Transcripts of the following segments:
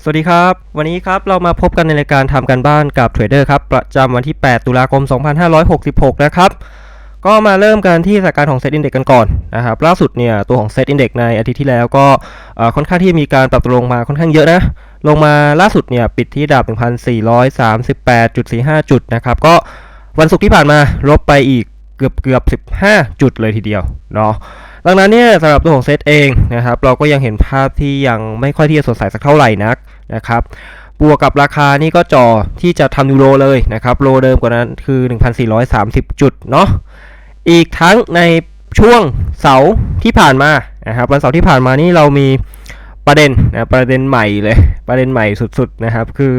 สวัสดีครับ วันนี้ครับเรามาพบกันในรายการทำกันบ้านกับเทรดเดอร์ครับ ประจำวันที่ 8 ตุลาคม 2566 นะครับ ก็มาเริ่มกันที่สถานการณ์ของเซตอินเด็กกันก่อนนะครับ ล่าสุดเนี่ยตัวของเซตอินเด็กในอาทิตย์ที่แล้วก็ค่อนข้างที่มีการปรับตัวลงมาค่อนข้างเยอะนะ ลงมาล่าสุดเนี่ยปิดที่ดับ 1,438.45 จุดนะครับ ก็วันศุกร์ที่ผ่านมาลบไปอีกเกือบเกือบ 15 จุดเลยทีเดียวเนาะ ดังนั้นเนี่ยสำหรับตัวของเซตเองนะครับเราก็ยังเห็นภาพที่ยังไม่ค่อยที่จะสดใสสักเท่าไหร่นักนะครับบวกกับราคานี่ก็จ่อที่จะทำยูโรเลยนะครับโลเดิมกว่านั้นคือ 1,430 จุดเนาะอีกทั้งในช่วงเสาร์ที่ผ่านมานะครับวันเสาร์ที่ผ่านมานี่เรามีประเด็นนะประเด็นใหม่เลยประเด็นใหม่สุดๆนะครับคือ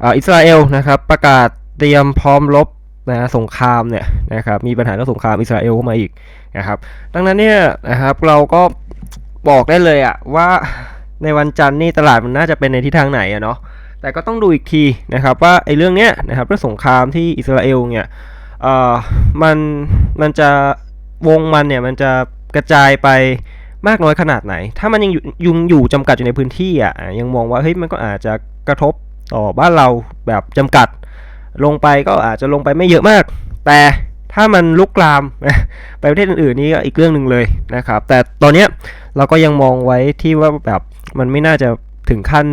เอออิสราเอลนะครับประกาศเตรียมพร้อมรบนะสงครามเนี่ยนะครับมีปัญหาเรื่องสงครามอิสราเอลเข้ามาอีก นะครับ ดังนั้นเนี่ยนะครับเราก็บอกได้เลยอะว่าในวันจันทร์นี่ตลาดมันน่าจะเป็นในทิศทางไหนอะเนาะแต่ก็ต้องดูอีกทีนะครับว่าไอ้เรื่องเนี้ยนะครับเรื่องสงครามที่อิสราเอลเนี่ยเอ่อมันมันจะวงมันเนี่ยมันจะกระจายไปมากน้อยขนาดไหน ถ้ามันยังยุงอยู่จำกัดอยู่ในพื้นที่อะอะยังมองว่าเฮ้ยมันก็อาจจะกระทบต่อบ้านเราแบบจำกัด ลงไปก็อาจจะลงไปไม่เยอะมาก แต่ ถ้ามันลุกลามไปประเทศอื่นๆนี่ก็อีกเรื่องหนึ่งเลยนะครับ แต่ตอนเนี้ยเราก็ยังมองไว้ที่ว่าแบบมันไม่น่าจะถึงขั้น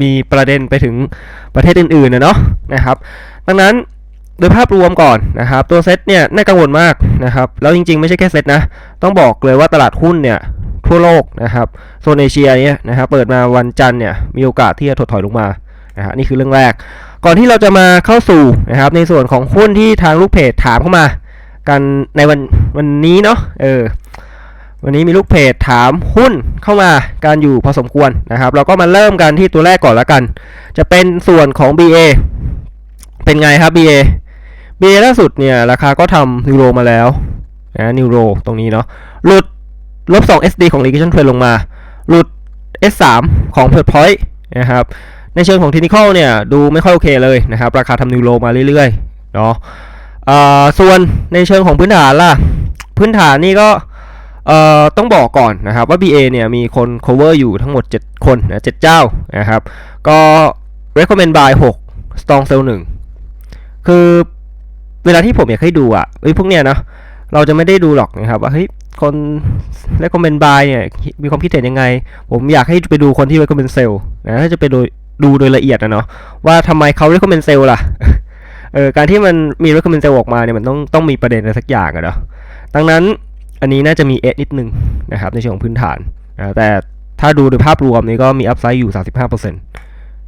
มีประเด็นไปถึงประเทศอื่นๆนะเนาะนะครับ ดังนั้นโดยภาพรวมก่อนนะครับ ตัวเซ็ตเนี่ยน่ากังวลมากนะครับ แล้วจริงๆไม่ใช่แค่เซ็ตนะ ต้องบอกเลยว่าตลาดหุ้นเนี่ยทั่วโลกนะครับโซนเอเชียเนี่ยนะครับเปิดมาวันจันทร์เนี่ยมีโอกาสที่จะถดถอยลงมานะฮะนี่คือเรื่องแรก ก่อนที่เราจะมาเข้าสู่นะครับ ในส่วนของหุ้นที่ทางลูกเพจถามเข้ามา กันในวันวันนี้เนาะเออวันนี้มีลูกเพจถามหุ้นเข้ามาการอยู่พอสมควรนะครับ เราก็มาเริ่มกันที่ตัวแรกก่อนละกัน จะเป็นส่วนของ BA เป็นไงครับ BA BA ล่าสุดเนี่ยราคาก็ทำนิวโรมาแล้วนะนิวโรตรงนี้เนาะหลุดลบ 2 SD ของ Regression Trend ลงมา หลุด S3 ของ p e r Point นะครับ ในเชิงของเทคนิคเนี่ยดูไม่ค่อยโอเคเลยนะครับ ราคาทำนิวโรมาเรื่อยๆเนาะเอ่อส่วนในเชิงของพื้นฐานล่ะ พื้นฐานนี่ก็ต้องบอกก่อนนะครับว่า BA เนี่ยมีคน cover อยู่ทั้งหมด 7 คนนะ7เจ้านะครับ ก็ recommend buy 6 strong sell 1 คือเวลาที่ผมอยากให้ดูอะไอ้พวกเนี้ยเนาะเราจะไม่ได้ดูหรอกนะครับว่าเฮ้ยคน recommend buy เนี่ยมีความคิดเห็นยังไง ผมอยากให้ไปดูคนที่ recommend sell นะถ้าจะไปดู ดูโดยละเอียดนะเนาะว่าทำไมเขา recommend sell ล่ะเออการที่มันมี recommend sell ออกมาเนี่ยมันต้องต้องมีประเด็นอะไรสักอย่างอะเนาะดังนั้นอันนี้น่าจะมีเอสนิดนึงนะครับในเชิงของพื้นฐานนะแต่ถ้าดูโดยภาพรวมนี่ก็มี upside อยู่ 35%น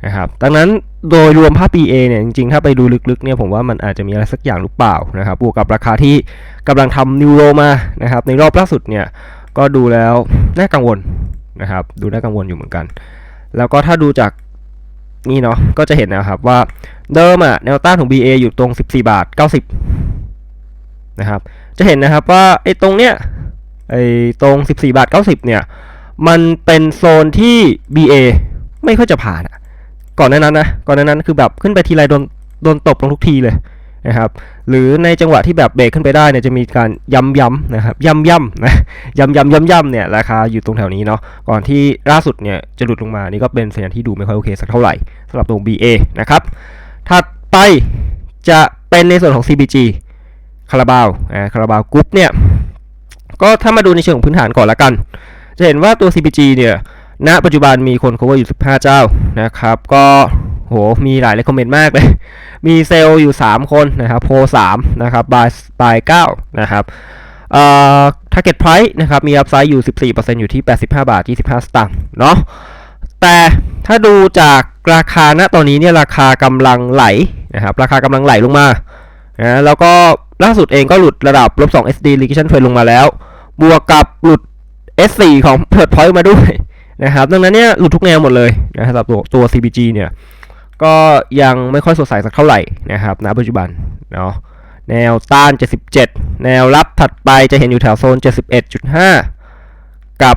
ะครับดังนั้นโดยรวมภาพ PA เนี่ยจริงๆ ถ้าไปดูลึกๆเนี่ยผมว่ามันอาจจะมีอะไรสักอย่างหรือเปล่านะครับบวกกับราคาที่กำลังทำนิวโรมานะครับในรอบล่าสุดเนี่ยก็ดูแล้วน่ากังวลนะครับดูน่ากังวลอยู่เหมือนกัน แล้วก็ถ้าดูจาก นี่เนาะก็จะเห็นนะครับว่าเดิมอะแนวต้านของ BA อยู่ตรง 14 บาท 90 นะครับ จะเห็นนะครับว่าไอ้ตรงเนี้ยไอ้ตรง 14 บาท 90 เนี่ย มันเป็นโซนที่ BA ไม่ค่อยจะผ่านอะก่อนหน้านั้นนะ ก่อนหน้านั้นคือแบบขึ้นไปทีไรโดนโดนตบลงทุกทีเลย นะครับหรือในจังหวะที่แบบเบรกขึ้นไปได้เนี่ยจะมีการย้ำย้ำนะครับย้ำย้ำนะย้ำย้ำย้ำย้ำเนี่ยราคาอยู่ตรงแถวนี้เนาะก่อนที่ล่าสุดเนี่ยจะหลุดลงมานี่ก็เป็นสัญญาณที่ดูไม่ค่อยโอเคสักเท่าไหร่สำหรับตัว BA นะครับถัดไปจะเป็นในส่วนของ CBG คาราบาวอ่าคาราบาวกรุ๊ปเนี่ยก็ถ้ามาดูในเชิงของพื้นฐานก่อนละกัน จะเห็นว่าตัว CPG เนี่ยณปัจจุบันมีคน cover อยู่ 15 เจ้านะครับก็ โห มีหลาย recommend มากเลย มีเซลล์อยู่ 3 คนนะครับโพ3นะครับ buy buy 9นะครับเอ่อ target price นะครับมี upside อยู่ 14%อยู่ที่ 85 บาท 25 สตางค์เนาะแต่ถ้าดูจากราคาณตอนนี้เนี่ยราคากำลังไหลนะครับราคากำลังไหลลงมานะแล้วก็ล่าสุดเองก็หลุดระดับลบ2 SD Regression Trend ลงมาแล้ว บวกกับหลุด S4 ของ p e r Point มาด้วยนะครับดังนั้นเนี่ยหลุดทุกแนวหมดเลยนะครับสำหรับตัวตัว CBG เนี่ย ก็ยังไม่ค่อยสดใสสักเท่าไหร่นะครับณปัจจุบันเนาะแนวต้าน 77 แนวรับถัดไปจะเห็นอยู่แถวโซน 71.5 กับ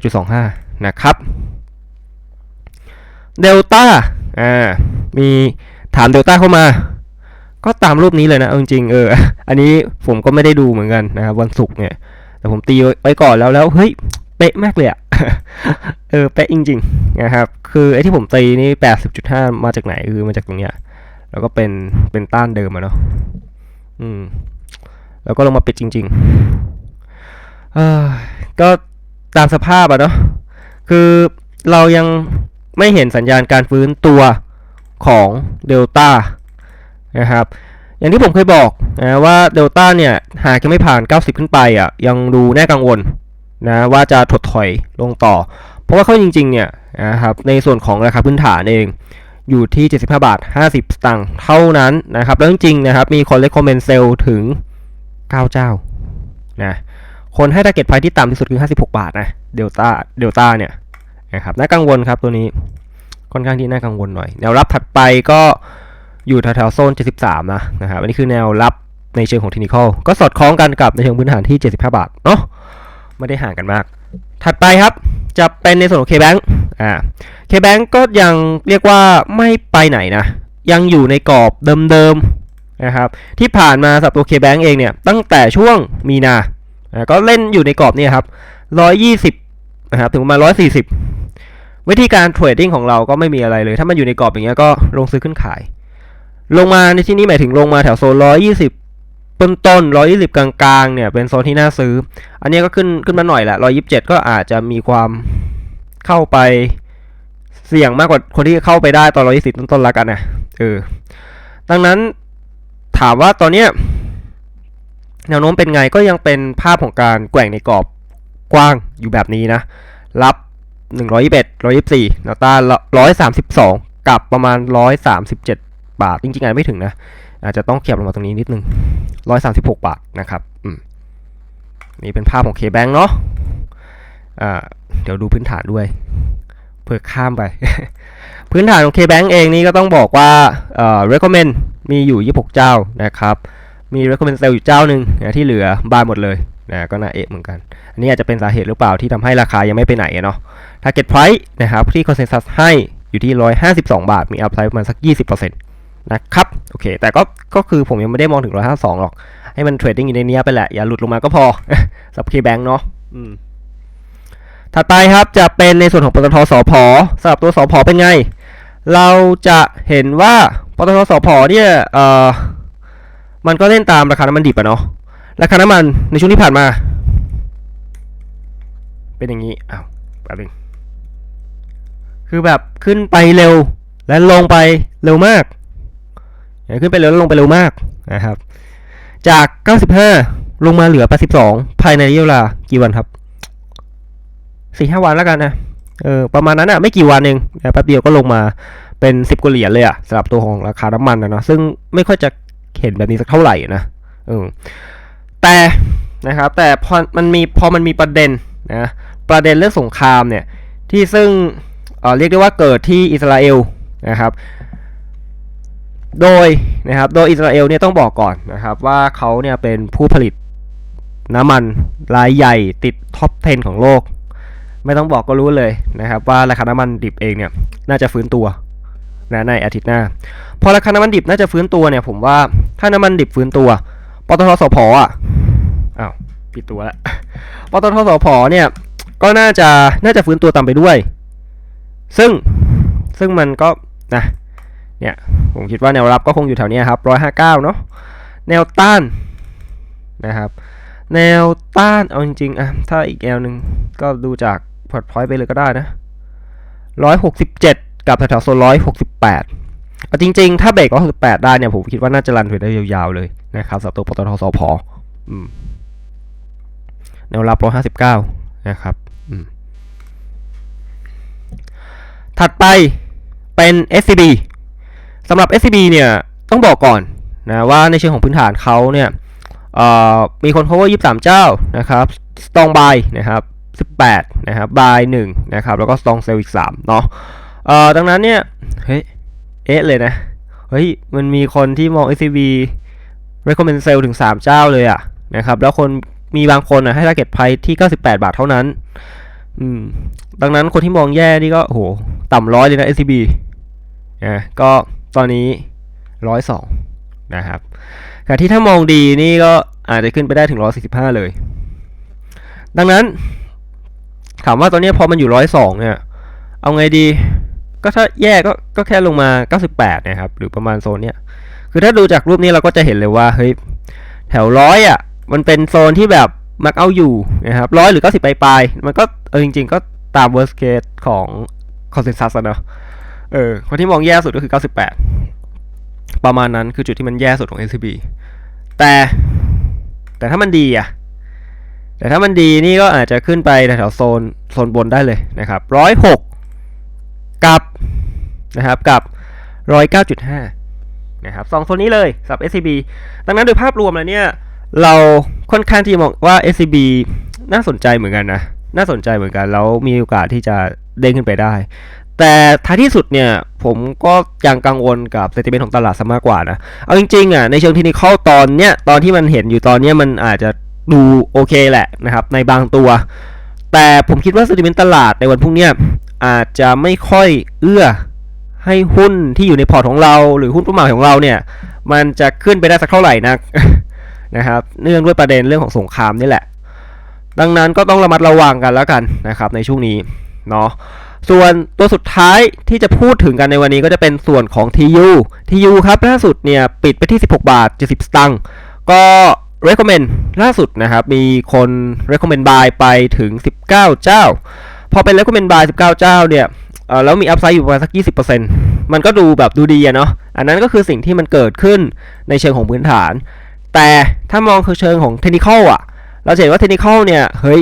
67.25 นะครับเดลต้าอ่ามีถามเดลต้าเข้ามา ก็ตามรูปนี้เลยนะเอาจริงๆเอออันนี้ผมก็ไม่ได้ดูเหมือนกันนะครับวันศุกร์เนี่ยแต่ผมตีไว้ก่อนแล้วแล้วเฮ้ยเป๊ะมากเลยอะ เออเป๊ะจริงๆนะครับ คือไอ้ที่ผมตีนี่แปดสิบจุดห้ามาจากไหนคือมาจากตรงเนี้ย แล้วก็เป็นเป็นต้านเดิมอะเนาะอืม แล้วก็ลงมาปิดจริง ๆ เออก็ตามสภาพอะเนาะคือเรายังไม่เห็นสัญญาณการฟื้นตัวของเดลต้านะครับ อย่างที่ผมเคยบอกนะว่าเดลต้าเนี่ย หากยังไม่ผ่าน 90 ขึ้นไปอะยังดูแน่กังวล นะว่าจะถดถอยลงต่อ เพราะว่าเขาจริงๆเนี่ยนะครับในส่วนของราคาพื้นฐานเองอยู่ที่ 75 บาท 50 สตางค์เท่านั้นนะครับ แล้วจริงๆนะครับมีคนเล c คอมเมนต์เซลถึง 9 เจ้านะคนให้ t a r g e t price ที่ต่ำที่สุดคือ 56 บาทนะเดลต้าเดลต้าเนี่ยนะครับน่ากังวลครับตัวนี้ค่อนข้างที่น่ากังวลหน่อย แนวรับถัดไปก็อยู่แถวๆโซน 73 นะนะครับอันนี้คือแนวรับในเชิงของเทคนิคอลก็สอดคล้องกันกับในเชิงพื้นฐานที่ 75 บาทเนาะ ไม่ได้ห่างกันมาก ถัดไปครับจะเป็นในส่วนของ K-Bank อ่า K-Bank ก็ยังเรียกว่าไม่ไปไหนนะ ยังอยู่ในกรอบเดิมๆนะครับ ที่ผ่านมาสำหรับตัว K-Bank เองเนี่ย ตั้งแต่ช่วงมีนาอ่าก็เล่นอยู่ในกรอบนี่ครับ 120นะครับ ถึงประมาณ 140 วิธีการเทรดดิ้งของเราก็ไม่มีอะไรเลย ถ้ามันอยู่ในกรอบอย่างเงี้ยก็ลงซื้อขึ้นขาย ลงมาในที่นี้หมายถึงลงมาแถวโซน120 ต้นต้นๆ120กลางๆเนี่ยเป็นโซนที่น่าซื้อ อันนี้ก็ขึ้นขึ้นมาหน่อยแหละ127ก็อาจจะมีความเข้าไปเสี่ยงมากกว่าคนที่เข้าไปได้ตอน120ต้นต้นๆละกันนะเออดังนั้นถามว่าตอนเนี้ยแนวโน้มเป็นไงก็ยังเป็นภาพของการแกว่งในกรอบกว้างอยู่แบบนี้นะ รับ 121 124แนวต้า132 กับประมาณ 137 บาท จริงๆอาจไม่ถึงนะ อาจจะต้องเขียบลงมาตรงนี้นิดนึง136บาทนะครับอืมนี่เป็นภาพของ K-Bank เนาะอ่าเดี๋ยวดูพื้นฐานด้วยเพื่อข้ามไป พื้นฐานของ K-Bank เองนี่ก็ต้องบอกว่าเอ่อ recommend มีอยู่ 26 เจ้านะครับ มี recommend sell อยู่เจ้าหนึ่งนะที่เหลือบานหมดเลยนะก็น่าเอะเหมือนกัน อันนี้อาจจะเป็นสาเหตุหรือเปล่าที่ทำให้ราคายังไม่ไปไหนเนาะ target price นะครับที่ consensus ให้อยู่ที่ 152 บาท มี upside ประมาณสัก 20% นะครับโอเค แต่ก็ก็คือผมยังไม่ได้มองถึง 152 หรอก ให้มันเทรดดิ้งอยู่ในนี้ไปแหละ อย่าหลุดลงมาก็พอสำหรับ KBank เนาะอืมถัดไปครับจะเป็นในส่วนของปตทสพสำหรับตัวสพเป็นไง เราจะเห็นว่าปตทสพเนี่ยเอ่อมันก็เล่นตามราคาน้ำมันดิบอะเนาะราคาน้ำมันในช่วงที่ผ่านมา เป็นอย่างนี้อ้าวแป๊บนึงคือแบบขึ้นไปเร็วและลงไปเร็วมาก ขึ้นไปเร็วลงไปเร็วมากนะครับ จาก 95 ลงมาเหลือ 82 ภายในระยะเวลากี่วันครับสี่ห้าวันแล้วกันนะเออประมาณนั้นอะไม่กี่วันเองแป๊บเดียวก็ลงมาเป็น10กว่าเหรียญเลยอะสำหรับตัวของราคาน้ำมันนะเนาะซึ่งไม่ค่อยจะเห็นแบบนี้สักเท่าไหร่นะเออแต่นะครับแต่พอมันมีพอมันมีประเด็นนะประเด็นเรื่องสงครามเนี่ยที่ซึ่งเอ่อเรียกได้ว่าเกิดที่อิสราเอลนะครับ โดยนะครับโดยอิสราเอลเนี่ยต้องบอกก่อนนะครับว่าเขาเนี่ยเป็นผู้ผลิตน้ำมันรายใหญ่ติดท็อป 10 ของโลก ไม่ต้องบอกก็รู้เลยนะครับว่าราคาน้ำมันดิบเองเนี่ยน่าจะฟื้นตัวนะในอาทิตย์หน้า พอราคาน้ำมันดิบน่าจะฟื้นตัวเนี่ยผมว่าถ้าน้ำมันดิบฟื้นตัวปตทสพอะอ้าวผิดตัวละปตทสพเนี่ยก็น่าจะน่าจะฟื้นตัวตามไปด้วย ซึ่งซึ่งมันก็นะ เนี่ยผมคิดว่าแนวรับก็คงอยู่แถวเนี้ยครับร้อยห้าเก้าเนาะแนวต้านนะครับแนวต้านเอาจริงๆอะถ้าอีกแนวหนึ่งก็ดูจากพอร์ตพอยต์ไปเลยก็ได้นะร้อยหกสิบเจ็ดกับแถวๆโซนร้อยหกสิบแปดเอาจริงๆ ถ้าเบรกร้อยหกสิบแปดได้เนี่ยผมคิดว่าน่าจะรันไปได้ยาวๆเลยนะครับสำหรับตัวปตทสพแนวรับร้อยห้าสิบเก้านะครับถัดไปเป็น SCB สำหรับ SCB เนี่ยต้องบอกก่อนนะว่าในเชิงของพื้นฐานเขาเนี่ยเอ่อมีคน cover 23 เจ้านะครับ strong buy นะครับ18 นะครับ buy 1นะครับ แล้วก็ strong sell อีก3เนาะดังนั้นเนี่ย เฮ้ย เอ๊ะเลยนะ เฮ้ย มันมีคนที่มอง SCB recommend sell ถึง 3 เจ้าเลยอะนะครับ แล้วคนมีบางคนนะให้ target price ที่ 98 บาทเท่านั้น อืม ดังนั้นคนที่มองแย่นี่ก็โห ต่ำร้อยเลยนะ SCB นะก็ ตอนนี้ร้อยสองนะครับแต่ที่ถ้ามองดีนี่ก็อาจจะขึ้นไปได้ถึงร้อยสี่สิบห้าเลย ดังนั้น ถามว่าตอนนี้พอมันอยู่ร้อยสองเนี่ย เอาไงดี ก็ถ้าแย่ก็ก็แค่ลงมา98นะครับ หรือประมาณโซนเนี้ย คือถ้าดูจากรูปนี้เราก็จะเห็นเลยว่าเฮ้ยแถวร้อยอะ มันเป็นโซนที่แบบมักเอาอยู่นะครับร้อยหรือ90ปลายปลายๆมันก็เออจริง ๆ ก็ตาม worst case ของ consensus อะเนอะ เออคนที่มองแย่สุดก็คือ 98 ประมาณนั้นคือจุดที่มันแย่สุดของ SCB แต่แต่ถ้ามันดีอะแต่ถ้ามันดีนี่ก็อาจจะขึ้นไปแถวโซนโซนบนได้เลยนะครับร้อยหกกับนะครับกับร้อยเก้าจุดห้านะครับสองโซนนี้เลยสำหรับ SCB ดังนั้นโดยภาพรวมแล้วเนี่ยเราค่อนข้างที่มองว่า SCB น่าสนใจเหมือนกันนะ น่าสนใจเหมือนกัน แล้วมีโอกาสที่จะเด้งขึ้นไปได้ แต่ท้ายที่สุดเนี่ยผมก็ยังกังวลกับเซติเมนต์ของตลาดซะมากกว่านะ เอาจริงๆอะในเชิงเทคนิคตอนเนี้ยตอนที่มันเห็นอยู่ตอนเนี้ยมันอาจจะดูโอเคแหละนะครับในบางตัว แต่ผมคิดว่าเซติเมนต์ตลาดในวันพรุ่งเนี้ยอาจจะไม่ค่อยเอื้อให้หุ้นที่อยู่ในพอร์ตของเราหรือหุ้นเป้าหมาของเราเนี่ยมันจะขึ้นไปได้สักเท่าไหร่นักนะครับเนื่องด้วยประเด็นเรื่องของสงครามนี่แหละ ดังนั้นก็ต้องระมัดระวังกันแล้วกันนะครับในช่วงนี้เนาะ ส่วนตัวสุดท้ายที่จะพูดถึงกันในวันนี้ก็จะเป็นส่วนของ TU TU ครับล่าสุดเนี่ยปิดไปที่ 16 บาท 70 สตางค์ก็ recommend ล่าสุดนะครับ มีคน recommend buy ไปถึง 19 เจ้า พอเป็น recommend buy 19 เจ้าเนี่ยแล้วมี upside อยู่ประมาณสัก 20%มันก็ดูแบบดูดีอะเนาะอันนั้นก็คือสิ่งที่มันเกิดขึ้นในเชิงของพื้นฐาน แต่ถ้ามองคือเชิงของ technical อะเราเห็นว่า technical เนี่ย เฮ้ย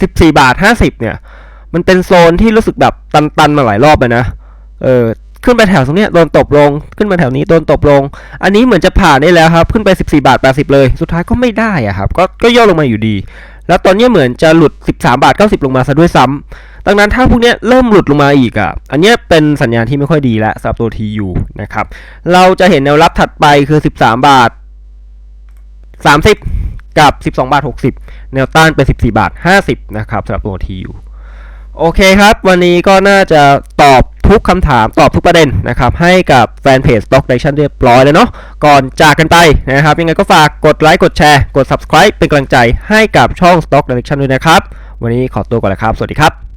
14 บาท 50 เนี่ย มันเป็นโซนที่รู้สึกแบบตันๆมาหลายรอบเลยนะ เออขึ้นไปแถวตรงเนี้ยโดนตบลง ขึ้นมาแถวนี้โดนตบลง อันนี้เหมือนจะผ่านได้แล้วครับ ขึ้นไป14บาท80 เลย สุดท้ายก็ไม่ได้อะครับ ก็ก็ย่อลงมาอยู่ดี แล้วตอนนี้เหมือนจะหลุด 13 บาท 90 ลงมาซะด้วยซ้ำดังนั้นถ้าพวกเนี้ยเริ่มหลุดลงมาอีกอะ อันเนี้ยเป็นสัญญาณที่ไม่ค่อยดีแล้วสำหรับตัว TU นะครับ เราจะเห็นแนวรับถัดไปคือ 13 บาท 30 กับ 12 บาท 60 แนวต้านเป็น 14 บาท 50 นะครับสำหรับตัว TU โอเคครับ วันนี้ก็น่าจะตอบทุกคำถามตอบทุกประเด็นนะครับ ให้กับแฟนเพจ Stock Direction เรียบร้อยแล้วเนาะก่อนจากกันไปนะครับ ยังไงก็ฝากกดไลค์กดแชร์กด subscribe เป็นกำลังใจให้กับช่อง Stock Direction ด้วยนะครับ วันนี้ขอตัวก่อนแล้วครับ สวัสดีครับ